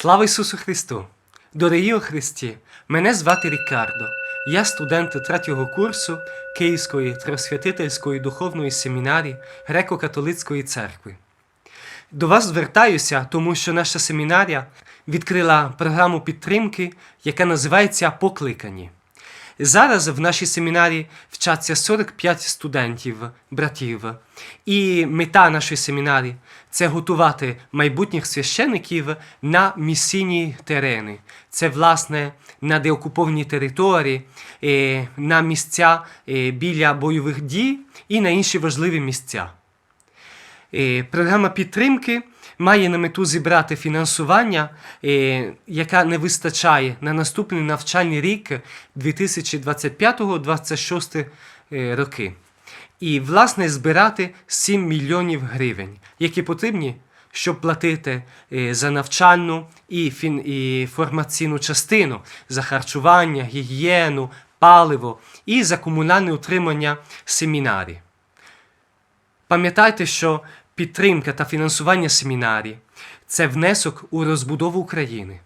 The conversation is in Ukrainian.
Слава Ісусу Христу! Дорогі у Христі! Мене звати Рікардо. Я студент третього курсу Київської Тросвятительської духовної семінарії Греко-католицької церкви. До вас звертаюся, тому що наша семінарія відкрила програму підтримки, яка називається Покликані. Зараз в нашій семінарі вчаться 45 студентів, братів. І мета нашої семінарії це готувати майбутніх священиків на місійні терени. Це, власне, на деокуповані території, е, на місця е, біля бойових дій і на інші важливі місця. Е, Програма підтримки має на мету зібрати фінансування, е, яка не вистачає на наступний навчальний рік 2025-2026 е, роки. І, власне, збирати 7 мільйонів гривень, які потрібні, щоб платити за навчальну і, фін, і формаційну частину, за харчування, гігієну, паливо і за комунальне утримання семінарії. Пам'ятайте, що підтримка та фінансування семінарі це внесок у розбудову України.